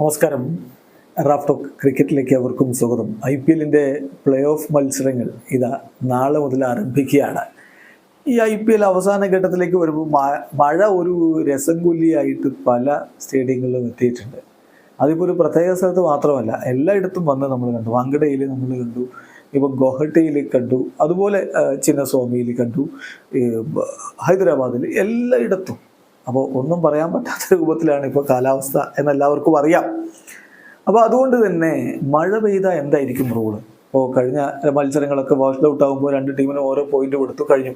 നമസ്കാരം. Raf talk ക്രിക്കറ്റിലേക്ക് അവർക്കും സ്വാഗതം. ഐ പി എല്ലിന്റെ പ്ലേ ഓഫ് മത്സരങ്ങൾ ഇതാ നാളെ മുതൽ ആരംഭിക്കുകയാണ്. ഈ ഐ പി എൽ അവസാന ഘട്ടത്തിലേക്ക് വരുമ്പോൾ മഴ ഒരു രസംകൊല്ലിയായിട്ട് പല സ്റ്റേഡിയങ്ങളിലും എത്തിയിട്ടുണ്ട്. അതിപ്പോൾ ഒരു പ്രത്യേക സ്ഥലത്ത് മാത്രമല്ല എല്ലായിടത്തും വന്ന് നമ്മൾ കണ്ടു. വങ്കടയിൽ നമ്മൾ കണ്ടു. ഇപ്പം ഗുവാഹട്ടിയിൽ കണ്ടു. അതുപോലെ ചിന്നസ്വാമിയിൽ കണ്ടു. ഹൈദരാബാദിൽ എല്ലായിടത്തും അപ്പോൾ ഒന്നും പറയാൻ പറ്റാത്ത രൂപത്തിലാണ് ഇപ്പോൾ കാലാവസ്ഥ എന്നെല്ലാവർക്കും അറിയാം. അപ്പോൾ അതുകൊണ്ട് തന്നെ മഴ പെയ്താൽ എന്തായിരിക്കും റൂൾ ഇപ്പോൾ കഴിഞ്ഞ മത്സരങ്ങളൊക്കെ വാഷ് ഔട്ട് ആകുമ്പോൾ രണ്ട് ടീമിനും ഓരോ പോയിന്റ് കൊടുത്തു കഴിഞ്ഞു.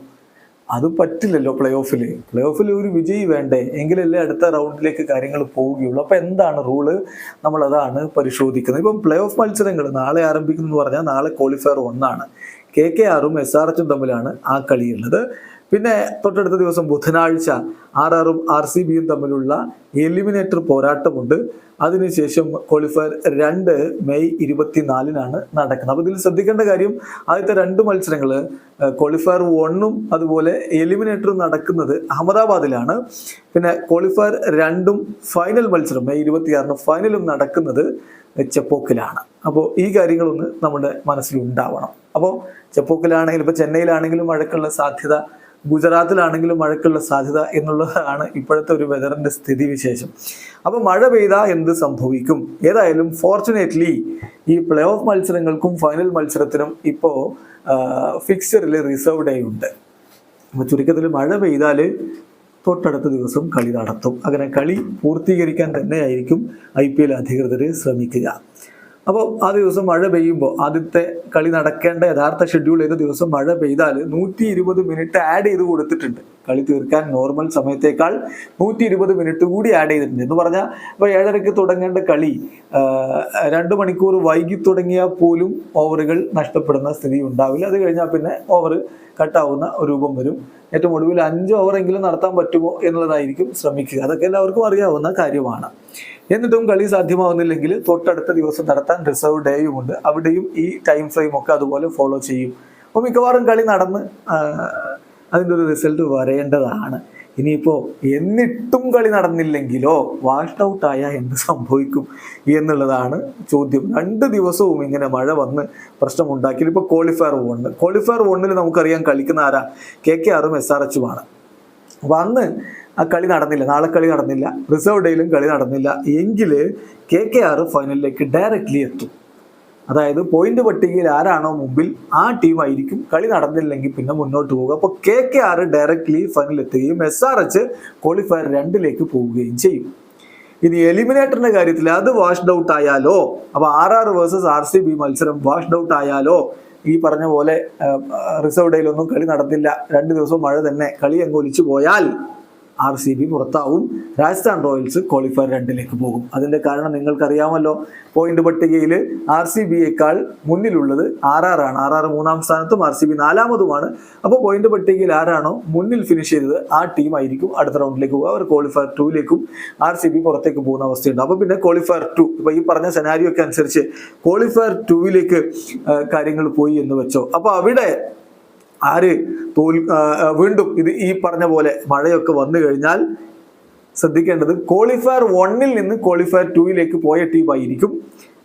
അത് പറ്റില്ലല്ലോ പ്ലേ ഓഫിൽ പ്ലേ ഓഫിൽ ഒരു വിജയി വേണ്ടേ? എങ്കിലല്ലേ അടുത്ത റൗണ്ടിലേക്ക് കാര്യങ്ങൾ പോവുകയുള്ളൂ. അപ്പോൾ എന്താണ് റൂൾ നമ്മൾ അതാണ് പരിശോധിക്കുന്നത്. ഇപ്പം പ്ലേ ഓഫ് മത്സരങ്ങൾ നാളെ ആരംഭിക്കുന്നു എന്ന് പറഞ്ഞാൽ നാളെ ക്വാളിഫയർ ഒന്നാണ്. കെ കെ ആറും എസ് ആർ എച്ചും തമ്മിലാണ് ആ കളിയുള്ളത്. പിന്നെ തൊട്ടടുത്ത ദിവസം ബുധനാഴ്ച ആർ ആറും ആർ സി ബിയും തമ്മിലുള്ള എലിമിനേറ്റർ പോരാട്ടമുണ്ട്. അതിനുശേഷം ക്വാളിഫയർ രണ്ട് മെയ് ഇരുപത്തിനാലിനാണ് നടക്കുന്നത്. അപ്പോൾ ഇതിൽ ശ്രദ്ധിക്കേണ്ട കാര്യം ആദ്യത്തെ രണ്ട് മത്സരങ്ങൾ ക്വാളിഫയർ വണ്ണും അതുപോലെ എലിമിനേറ്ററും നടക്കുന്നത് അഹമ്മദാബാദിലാണ്. പിന്നെ ക്വാളിഫയർ രണ്ടും ഫൈനൽ മത്സരം മെയ് ഇരുപത്തിയാറിന് ഫൈനലും നടക്കുന്നത് ചെപ്പോക്കിലാണ്. അപ്പോൾ ഈ കാര്യങ്ങളൊന്ന് നമ്മുടെ മനസ്സിലുണ്ടാവണം. അപ്പോൾ ചെപ്പോക്കിലാണെങ്കിലും ഇപ്പോൾ ചെന്നൈയിലാണെങ്കിലും മഴക്കുള്ള സാധ്യത ഗുജറാത്തിലാണെങ്കിലും മഴക്കുള്ള സാധ്യത എന്നുള്ളതാണ് ഇപ്പോഴത്തെ ഒരു വെതറിന്റെ സ്ഥിതിവിശേഷം. അപ്പോൾ മഴ പെയ്താൽ എന്ത് സംഭവിക്കും? ഏതായാലും ഫോർച്ചുനേറ്റ്ലി ഈ പ്ലേ ഓഫ് മത്സരങ്ങൾക്കും ഫൈനൽ മത്സരത്തിനും ഇപ്പോൾ ഫിക്സറിൽ റിസർവ് ഡേ ഉണ്ട്. അപ്പോൾ ചുരുക്കത്തിൽ മഴ പെയ്താൽ തൊട്ടടുത്ത ദിവസം കളി നടത്തും. അങ്ങനെ കളി പൂർത്തീകരിക്കാൻ തന്നെയായിരിക്കും ഐ പി എൽ അധികൃതർ ശ്രമിക്കുക. അപ്പോൾ ആ ദിവസം മഴ പെയ്യുമ്പോൾ ആദ്യത്തെ കളി നടക്കേണ്ട യഥാർത്ഥ ഷെഡ്യൂൾ ചെയ്ത ദിവസം മഴ പെയ്താൽ നൂറ്റി ഇരുപത് മിനിറ്റ് ആഡ് ചെയ്ത് കൊടുത്തിട്ടുണ്ട്. കളി തീർക്കാൻ നോർമൽ സമയത്തേക്കാൾ നൂറ്റി ഇരുപത് മിനിറ്റ് കൂടി ആഡ് ചെയ്തിട്ടുണ്ട്. എന്ന് പറഞ്ഞാൽ ഇപ്പോൾ ഏഴരയ്ക്ക് തുടങ്ങേണ്ട കളി രണ്ട് മണിക്കൂർ വൈകി തുടങ്ങിയാൽ പോലും ഓവറുകൾ നഷ്ടപ്പെടുന്ന സ്ഥിതി ഉണ്ടാവില്ല. അത് കഴിഞ്ഞാൽ പിന്നെ ഓവർ കട്ടാവുന്ന രൂപം വരും. ഏറ്റവും ഒടുവിൽ അഞ്ച് ഓവറെങ്കിലും നടത്താൻ പറ്റുമോ എന്നുള്ളതായിരിക്കും ശ്രമിക്കുക. അതൊക്കെ എല്ലാവർക്കും അറിയാവുന്ന കാര്യമാണ്. എന്നിട്ടും കളി സാധ്യമാവുന്നില്ലെങ്കിൽ തൊട്ടടുത്ത ദിവസം നടത്താൻ റിസർവ് ഡേയും ഉണ്ട്. അവിടെയും ഈ ടൈം ഫ്രെയിം ഒക്കെ അതുപോലെ ഫോളോ ചെയ്യും. അപ്പോൾ മിക്കവാറും കളി നടന്ന് അതിന്റെ ഒരു റിസൾട്ട് വരേണ്ടതാണ്. ഇനിയിപ്പോൾ എന്നിട്ടും കളി നടന്നില്ലെങ്കിലോ വാഷ്ഡ് ഔട്ട് ആയാൽ എന്ത് സംഭവിക്കും എന്നുള്ളതാണ് ചോദ്യം. രണ്ട് ദിവസവും ഇങ്ങനെ മഴ വന്ന് പ്രശ്നമുണ്ടാക്കി ഇപ്പോൾ ക്വാളിഫയർ വണ്ണ് ക്വാളിഫയർ വണ്ണിൽ നമുക്കറിയാം കളിക്കുന്ന ആരാ? കെ കെ ആറും എസ് ആർ എച്ചുമാണ് അപ്പോൾ അന്ന് ആ കളി നടന്നില്ല. നാളെ കളി നടന്നില്ല. റിസർവ് ഡേയിലും കളി നടന്നില്ല. എങ്കിൽ കെ കെ ആർ ഫൈനലിലേക്ക് ഡയറക്റ്റ്ലി എത്തും. അതായത് പോയിന്റ് പട്ടികയിൽ ആരാണോ മുമ്പിൽ ആ ടീമായിരിക്കും കളി നടന്നില്ലെങ്കിൽ പിന്നെ മുന്നോട്ട് പോകുക അപ്പോൾ കെ കെ ആർ ഡയറക്റ്റ്ലി ഫൈനലിൽ എത്തുകയും എസ് ആർ എച്ച് ക്വാളിഫയർ രണ്ടിലേക്ക് പോവുകയും ചെയ്യും. ഇനി എലിമിനേറ്ററിന്റെ കാര്യത്തിൽ അത് വാഷ്ഡ് ഔട്ട് ആയാലോ അപ്പൊ R R versus R C B മത്സരം വാഷ്ഡ് ഔട്ട് ആയാലോ ഈ പറഞ്ഞ പോലെ റിസർവ് ഡേയിലൊന്നും കളി നടത്തില്ല. രണ്ട് ദിവസം മഴ തന്നെ കളി അങ്ങ് ഒലിച്ചു പോയാൽ ആർ സി ബി പുറത്താവും. രാജസ്ഥാൻ റോയൽസ് ക്വാളിഫയർ രണ്ടിലേക്ക് പോകും. അതിന്റെ കാരണം നിങ്ങൾക്കറിയാമല്ലോ പോയിന്റ് പട്ടികയിൽ ആർ സി ബിയേക്കാൾ മുന്നിലുള്ളത് ആർ ആർ ആണ് ആർ ആർ മൂന്നാം സ്ഥാനത്തും ആർ സി ബി നാലാമതുമാണ്. അപ്പോൾ പോയിന്റ് പട്ടികയിൽ ആരാണോ മുന്നിൽ ഫിനിഷ് ചെയ്തത് ആ ടീം ആയിരിക്കും അടുത്ത റൗണ്ടിലേക്ക് പോകുക. അവർ ക്വാളിഫയർ ടൂയിലേക്കും ആർ സി ബി പുറത്തേക്ക് പോകുന്ന അവസ്ഥയുണ്ട്. അപ്പോൾ പിന്നെ ക്വാളിഫയർ ടു ഇപ്പോൾ ഈ പറഞ്ഞ സെനാരിയോ ഒക്കെ അനുസരിച്ച് ക്വാളിഫയർ ടൂവിലേക്ക് കാര്യങ്ങൾ പോയി എന്ന് വെച്ചോ. അപ്പോൾ അവിടെ ആര് തോൽ വീണ്ടും ഇത് ഈ പറഞ്ഞ പോലെ മഴയൊക്കെ വന്നു കഴിഞ്ഞാൽ ശ്രദ്ധിക്കേണ്ടത് ക്വാളിഫയർ വണ്ണിൽ നിന്ന് ക്വാളിഫയർ ടൂയിലേക്ക് പോയ ടീമായിരിക്കും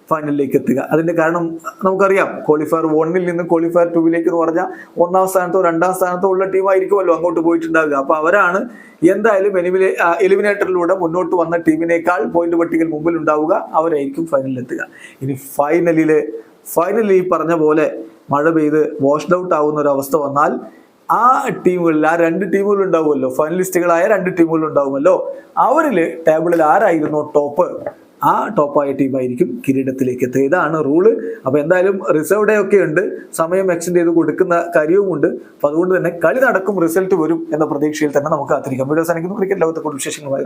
ഫൈനലിലേക്ക് എത്തുക. അതിന്റെ കാരണം നമുക്കറിയാം. ക്വാളിഫയർ വണ്ണിൽ നിന്ന് ക്വാളിഫയർ ടൂവിലേക്ക് എന്ന് പറഞ്ഞാൽ ഒന്നാം സ്ഥാനത്തോ രണ്ടാം സ്ഥാനത്തോ ഉള്ള ടീമായിരിക്കുമല്ലോ അങ്ങോട്ട് പോയിട്ടുണ്ടാവുക. അപ്പോൾ അവരാണ് എന്തായാലും എലിമിനേ എലിമിനേറ്ററിലൂടെ മുന്നോട്ട് വന്ന ടീമിനേക്കാൾ പോയിന്റ് പട്ടികയിൽ മുമ്പിൽ ഉണ്ടാവുക. അവരായിരിക്കും ഫൈനലിൽ എത്തുക. ഇനി ഫൈനലിൽ ഫൈനലിൽ ഈ പറഞ്ഞ പോലെ മഴ പെയ്ത് വാഷ്ഡ് ഔട്ട് ആവുന്ന ഒരു അവസ്ഥ വന്നാൽ ആ ടീമുകളിൽ ആ രണ്ട് ടീമുകളിൽ ഉണ്ടാവുമല്ലോ ഫൈനലിസ്റ്റുകളായ രണ്ട് ടീമുകളിൽ ഉണ്ടാവുമല്ലോ അവരിൽ ടേബിളിൽ ആരായിരുന്നു ടോപ്പ് ആ ടോപ്പായ ടീമായിരിക്കും കിരീടത്തിലേക്ക് എത്തുക. ഇതാണ് റൂൾ അപ്പോൾ എന്തായാലും റിസർവ് ഡേ ഒക്കെ ഉണ്ട്. സമയം എക്സ്റ്റെൻഡ് ചെയ്ത് കൊടുക്കുന്ന കാര്യവുമുണ്ട്. അപ്പോൾ അതുകൊണ്ട് തന്നെ കളി നടക്കും റിസൾട്ട് വരും എന്ന പ്രതീക്ഷയിൽ തന്നെ നമുക്ക് കാത്തിരിക്കാം. വീഡിയോ സാധിക്കുന്നു ക്രിക്കറ്റ് ലോകത്തെ കൂടുതൽ വിശേഷങ്ങളുമായി